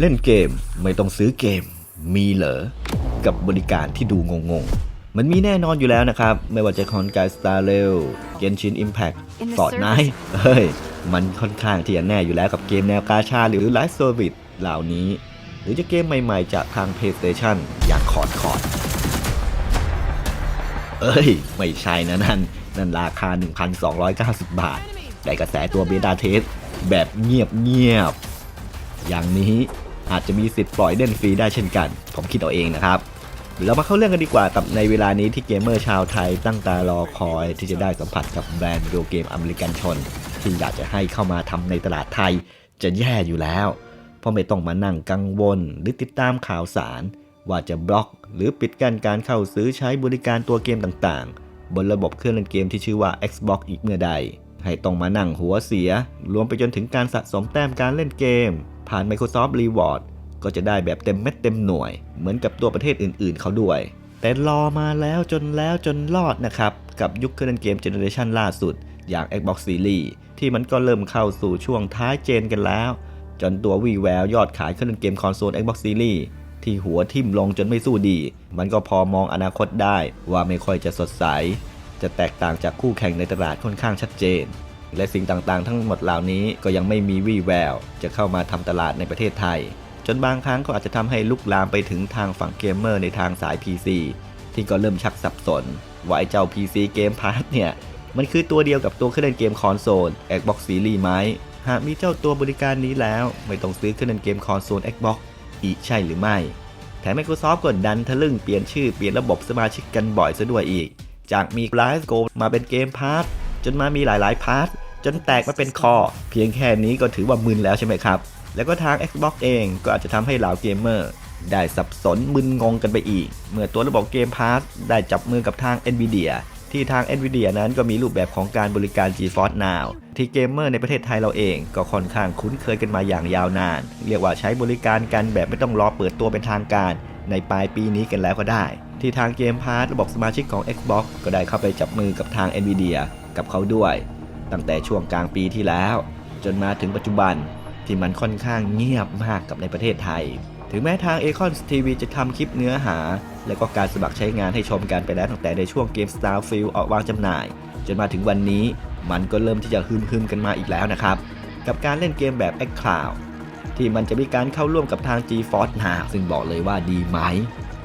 เล่นเกมไม่ต้องซื้อเกม มีเหรอ กับบริการที่ดูงงๆ มันมีแน่นอนอยู่แล้วนะครับ ไม่ว่าจะคอนกายสตาร์เรลเกนชินอิมแพค In the ฟอร์ดไนท์เฮ้ย มันค่อนข้างที่จะแน่อยู่แล้วกับเกมแนวกาชาหรือไลฟ์เซอร์วิสเหล่านี้ หรือจะเกมใหม่ๆ จากทาง PlayStation อย่างคอร์ดคอร์ดเอ้ย ไม่ใช่นะนั่น นั่นราคา 1,290 บาท ได้กระแสตัวเบต้าเทสแบบเงียบเงียบๆอย่างนี้ อาจจะมีสิทธิ์ปล่อยเล่นฟรีได้เช่นกัน ผมคิดเอาเองนะครับเรามาเข้าเรื่องกันดีกว่ากับในเวลานี้ที่เกมเมอร์ชาวไทยตั้งตารอคอยที่จะได้สัมผัสกับแบรนด์วิดีโอเกมอเมริกันชน ที่อยากจะให้เข้ามาทำในตลาดไทยจะแย่อยู่แล้ว เพราะไม่ต้องมานั่งกังวลหรือติดตามข่าวสาร ว่าจะบล็อก หรือปิดกั้นการเข้าซื้อใช้บริการตัวเกมต่างๆ บนระบบเครื่องเล่นเกมที่ชื่อว่า Xbox อีกเมื่อใด ให้ต้องมานั่งหัวเสีย รวมไปจนถึงการสะสมแต้มการเล่นเกม ผ่าน Microsoft Reward ก็จะได้แบบเต็มเม็ดเต็มหน่วย เหมือนกับตัวประเทศอื่นๆ เขาด้วย แต่รอมาแล้วจนแล้วจนรอดนะครับ กับยุคเครื่องเล่นเกมเจเนอเรชันล่าสุด อย่าง Xbox Series ที่มันก็เริ่มเข้าสู่ช่วงท้ายเจนกันแล้ว จนตัววีแววยอดขายเครื่องเล่นเกมคอนโซล Xbox Series ที่หัวทิ่มลงจนไม่สู้ดี มันก็พอมองอนาคตได้ว่าไม่ค่อยจะสดใส จะแตกต่างจากคู่แข่งในตลาดค่อนข้างชัดเจน และสิ่งต่างๆ ทั้งหมดเหล่านี้ก็ยังไม่มีวี่แวว จะเข้ามาทำตลาดในประเทศไทย จนบางครั้งก็อาจจะทำให้ลุกลามไปถึงทางฝั่งเกมเมอร์ในทางสาย PC ที่ก็เริ่มชักสับสนว่าไอ้เจ้า PC Game Pass เนี่ย มันคือตัวเดียวกับตัวเครื่องเล่นเกมคอนโซล Xbox Series ไหมหากมีเจ้าตัวบริการนี้แล้ว ไม่ต้องซื้อเครื่องเล่นเกมคอนโซล Xbox อีกใช่หรือไม่ แถม Microsoft ก็ดันทะลึ่งเปลี่ยนชื่อเปลี่ยนระบบสมาชิกกันบ่อยซะด้วยอีก จากมี Live Go มาเป็นเกมพาร์ทจนมามีหลายๆพาร์ท จนแตกมาเป็นคอ เพียงแค่นี้ก็ถือว่ามึนแล้วใช่ไหมครับ แล้วก็ทาง Xbox เองก็อาจจะทำให้เหล่าเกมเมอร์ได้สับสนมึนงงกันไปอีก เมื่อตัวระบบเกมพาร์ได้จับมือกับทาง Nvidia ที่ทาง Nvidia นั้นก็มีรูปแบบของการบริการ GeForce Now ที่เกมเมอร์ในประเทศไทยเราเองก็ค่อนข้างคุ้นเคยกันมาอย่างยาวนาน เรียกว่าใช้บริการกันแบบไม่ต้องรอเปิดตัวเป็นทางการ ในปลายปีนี้กันแล้วก็ได้ ที่ทางเกมพาร์ระบบสมาชิกของ Xbox ก็ได้เข้าไปจับมือกับทาง Nvidia กับเขาด้วย ตั้งแต่ช่วงกลางปีที่แล้ว จนมาถึงปัจจุบันที่มันค่อนข้างเงียบมากกับในประเทศไทย ถึงแม้ทาง a c o n TV จะทำคลิปเนื้อหา และก็การสมัครใช้งานให้ชมกันไปแล้วตั้งแต่ในช่วงเกม Starfield ออกวางจำหน่าย จนมาถึงวันนี้มันก็เริ่มที่จะฮึมฮึมกันมาอีกแล้วนะครับ กับการเล่นเกมแบบ X Cloud ที่มันจะมีการเข้าร่วมกับทาง GeForce Now ซึ่งบอกเลยว่าดีไหม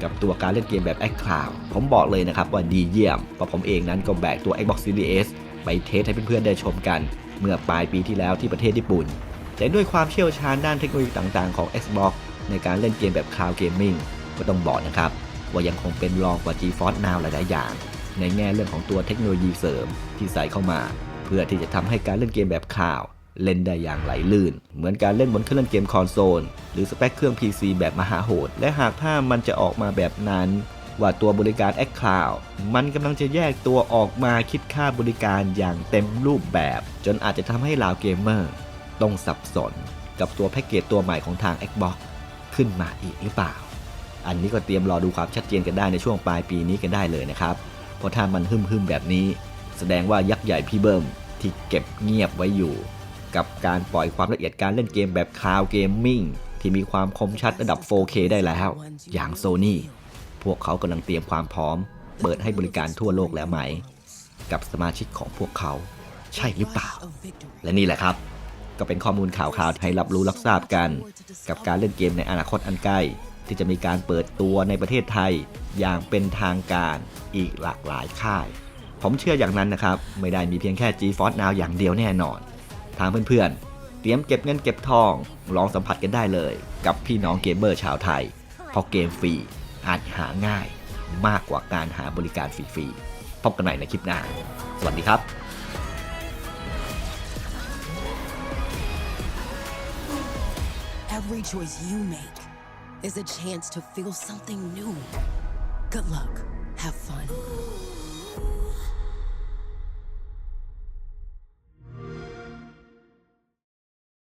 กับตัวการเล่นเกมแบบ X Cloud ผมบอกเลยนะครับว่าดีเยี่ยมเพราะผมเองนั้นก็แบกตัว Xbox Series S ไปเทสให้เพื่อนๆได้ชมกัน เมื่อปลายปีที่แล้วที่ประเทศญี่ปุ่น แต่ด้วยความเชี่ยวชาญด้านเทคโนโลยีต่างๆของ Xbox ในการเล่นเกมแบบ Cloud Gaming ก็ต้องบอกนะครับ ว่ายังคงเป็นรองกว่า GeForce Now หลายๆอย่าง ในแง่เรื่องของตัวเทคโนโลยีเสริมที่ใส่เข้ามา เพื่อที่จะทำให้การเล่นเกมแบบคลาวเล่นได้อย่างไหลลื่น เหมือนการเล่นบนเครื่องเล่นเกมคอนโซล หรือสเปคเครื่อง PC แบบมหาโหด และหากถ้ามันจะออกมาแบบนั้น ว่าตัวบริการ X Cloud มันกำลังจะแยกตัวออกมาคิดค่าบริการอย่างเต็มรูปแบบ จนอาจจะทำให้เหล่าเกมเมอร์ต้องสับสนกับตัวแพ็กเกจตัวใหม่ของทาง Xbox ขึ้นมาอีกหรือเปล่า อันนี้ก็เตรียมรอดูความชัดเจนกันได้ในช่วงปลายปีนี้กันได้เลยนะครับ เพราะถ้ามันหึมหึมแบบนี้ แสดงว่ายักษ์ใหญ่พี่เบิ้มที่เก็บเงียบไว้อยู่ กับการปล่อยความละเอียดการเล่นเกมแบบคลาวเกมมิ่งที่มีความคมชัดระดับ 4K ได้แล้ว อย่างโซนี่ พวกเขากำลังเตรียมความพร้อม เปิดให้บริการทั่วโลกแล้วไหม กับสมาชิกของพวกเขา ใช่หรือเปล่า และนี่แหละครับ ก็เป็นข้อมูลข่าวๆให้รับรู้รับทราบกัน กับการเล่นเกมในอนาคตอันใกล้ที่จะมีการเปิดตัวในประเทศไทยอย่างเป็นทางการอีกหลากหลายค่าย ผมเชื่ออย่างนั้นนะครับ ไม่ได้มีเพียงแค่ GeForce Now อย่างเดียวแน่นอน ทางเพื่อนๆ เตรียมเก็บเงินเก็บทอง ลองสัมผัสกันได้เลย กับพี่น้องเกมเมอร์ชาวไทย เพราะเกมฟรี อาจหาง่ายมากกว่าการหาบริการฟรีๆ พบกันใหม่ในคลิปหน้า สวัสดีครับ Every choice you make is a chance to feel something new. Good luck. Have fun.